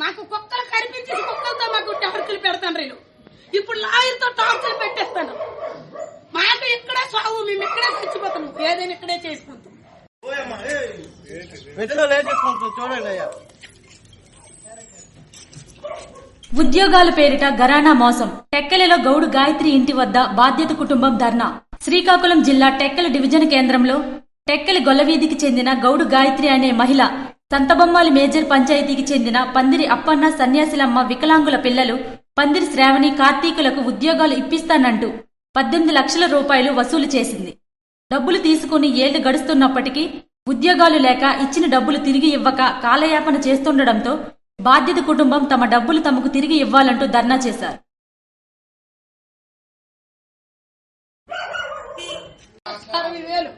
మాకు కుక్కలు కనిపించి కుక్కలతో మాకు టార్చులు పెడతాను నేను ఇప్పుడు లాయర్తో టార్చులు పెట్టేస్తాను మాకు ఇక్కడే సాగు మేము ఇక్కడే చచ్చిపోతాము. ఏదైనా ఇక్కడే చేసుకుంటాం ఉద్యోగాల పేరిట గరానా మోసం. టెక్కలిలో గౌడు గాయత్రి ఇంటి వద్ద బాధ్యత కుటుంబం ధర్నా. శ్రీకాకుళం జిల్లా టెక్కలి డివిజన్ కేంద్రంలో టెక్కలి గొల్లవీధికి చెందిన గౌడు గాయత్రి అనే మహిళ సంతబొమ్మాలి మేజర్ పంచాయతీకి చెందిన పందిరి అప్పన్న సన్యాసిలమ్మ వికలాంగుల పిల్లలు పందిరి శ్రావణి కార్తీకులకు ఉద్యోగాలు ఇప్పిస్తానంటూ పద్దెనిమిది లక్షల రూపాయలు వసూలు చేసింది. డబ్బులు తీసుకుని ఏళ్ళు గడుస్తున్నప్పటికీ ఉద్యోగాలు లేక ఇచ్చిన డబ్బులు తిరిగి ఇవ్వక కాలయాపన చేస్తుండటంతో బాధ్యత కుటుంబం తమ డబ్బులు తమకు తిరిగి ఇవ్వాలంటూ ధర్నా చేశారు. అరవై వేలు.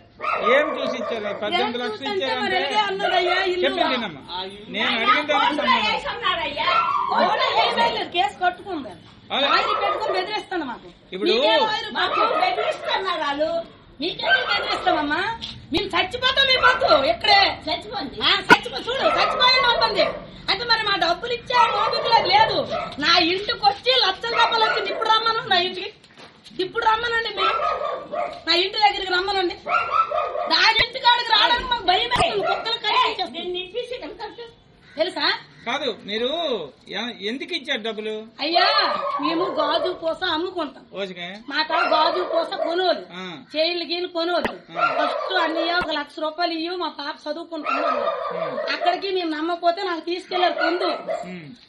ఏం చూసి ఇచ్చారు పద్దెనిమిది లక్షలు ఇచ్చారంటే నేను అడిగిన దానికి కేసు కట్టుకుంది. పెట్టుకుని బెదిరిస్తాను మాకు. ఇప్పుడు- మీకే లాయర్ మాకు బెదిరిస్తున్నారు వాళ్ళు. మీకెందుకు బెదిరిస్తామమ్మా. మేము చచ్చిపోతాం మీ పొద్దు ఇక్కడే. చచ్చిపోండి. చచ్చిపో చూడు చచ్చిపోయింది ఉంటుంది అయితే మరి మా డబ్బులు ఇచ్చే ఓపిక లేదు. లేదు. నా ఇంటికి వచ్చి లక్షల రూపాయలు వచ్చింది ఇప్పుడు రమ్మను నా ఇంటికి. ఇప్పుడు రమ్మనండి మీరు. నా ఇంటి దగ్గరికి రమ్మనండి. దాని ఇంటి కాడికి రావడానికి మాకు భయం కుక్కలు తెలుసా? కాదు మీరు ఎందుకు ఇచ్చారు డబ్బులు? అయ్యా మేము గాజు పూస అమ్ముకుంటాం. మా కాడ గాజు పూస కొనోలు. ఆ. చైన్లు గీలు కొనోలు. ఫస్ట్ అన్ని ఒక లక్ష రూపాయలు ఇయ్యి మా పాప చదువుకుంటున్నాం అక్కడికి మేము నమ్మకపోతే నాకు తీసుకెళ్ళారు పొందూరు.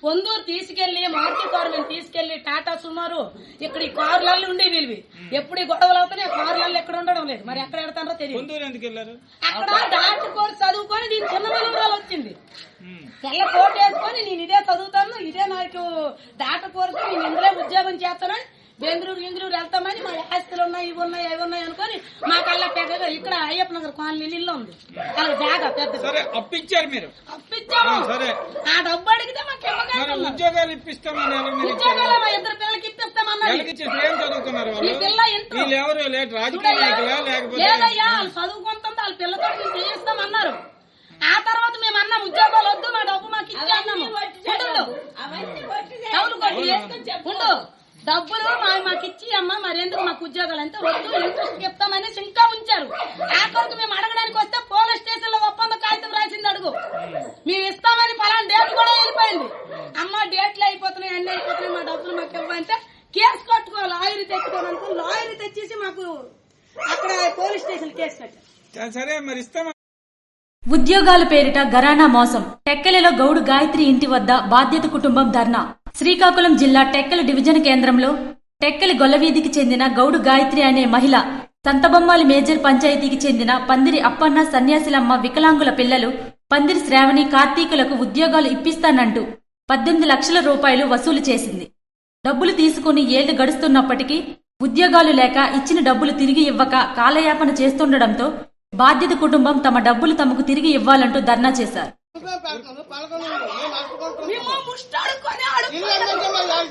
పొందూరు తీసుకెళ్ళి మారుతి కారు మేము తీసుకెళ్ళి టాటా సుమారు ఇక్కడ ఈ కార్లలో ఉండే వీళ్ళవి. ఎప్పుడు ఈ గొడవలు అవుతున్నాయి కార్లలో ఎక్కడ ఉండడం లేదు. మరి ఎక్కడ ఎడతారో తెలియదు. పొందూరు ఎందుకు వెళ్ళారు? అక్కడ డాక్టర్ కోర్స్ చదువుకొని దీని చిన్న వచ్చింది. తెల్ల కోట్ వేసుకొని నేను ఇదే చదువుతాను ఇదే నాకు కోర్సు నేను ఇందులో ఉద్యోగం చేస్తానని బెంగళూరు ఇంగులూరు వెళ్తామని మా ఆస్తులు ఉన్నాయి ఇవి ఉన్నాయి అవి ఉన్నాయి అనుకొని మాకల్లా పెద్దగా ఇక్కడ అయ్యప్ప నగర్ కాలనీ ఇల్లు ఉంది. అలా జాగా పెద్దగా. సరే అప్పిచ్చారు మీరు. అప్పించాము. ఆ, సరే. ఆ డబ్బు అడిగితే మాకు ఉద్యోగాలు ఇప్పిస్తామని ఎలా మీరు ఇచ్చారు. ఉద్యోగాలు మా ఇద్దరు పిల్లలకి ఏం చదువుతున్నారు పిల్ల లేదయ్యా వాళ్ళు చదువుకుంటుంది వాళ్ళ పిల్లతో చేయిస్తామన్నారు ఆ తర్వాత మేము అన్నాం ఉద్యోగాలు వద్దు మా డబ్బు మాకు ఇచ్చే అన్నాము ఉండు. డబ్బులు కొట్టి ఉండు. డబ్బులు మా మాకు ఇచ్చి అమ్మ మరి ఎందుకు మాకు ఉద్యోగాలు అంటే వద్దు. ఇంట్రెస్ట్ చెప్తామనేసి ఇంకా ఉంచారు. ఆఖరికి మేము అడగడానికి వస్తే పోలీస్ స్టేషన్లో ఒప్పంద కాగితం రాసింది అడుగు. మేము ఇస్తామని పలానా డేట్ కూడా వెళ్ళిపోయింది. అమ్మ డేట్లు అయిపోతున్నాయి అన్ని అయిపోతున్నాయి మా డబ్బులు మాకు ఇవ్వంటే కేసు కట్టుకో లాయర్ తెచ్చుకోవాలనుకో లాయర్ తెచ్చేసి మాకు అక్కడ పోలీస్ స్టేషన్ కేసు కట్టారు. సరే మరి ఇస్తామా? ఉద్యోగాల పేరిట గరానా మోసం. టెక్కలిలో గౌడు గాయత్రి ఇంటి వద్ద బాధ్యత కుటుంబం ధర్నా. శ్రీకాకుళం జిల్లా టెక్కలి డివిజన్ కేంద్రంలో టెక్కలి గొల్లవీధికి చెందిన గౌడు గాయత్రి అనే మహిళ సంతబొమ్మాలి మేజర్ పంచాయతీకి చెందిన పందిరి అప్పన్న సన్యాసిలమ్మ వికలాంగుల పిల్లలు పందిరి శ్రావణి కార్తీకులకు ఉద్యోగాలు ఇప్పిస్తానంటూ పద్దెనిమిది లక్షల రూపాయలు వసూలు చేసింది. డబ్బులు తీసుకుని ఏళ్ళు గడుస్తున్నప్పటికీ ఉద్యోగాలు లేక ఇచ్చిన డబ్బులు తిరిగి ఇవ్వక కాలయాపన చేస్తుండటంతో బాధ్యత కుటుంబం తమ డబ్బులు తమకు తిరిగి ఇవ్వాలంటూ ధర్నా చేశారు.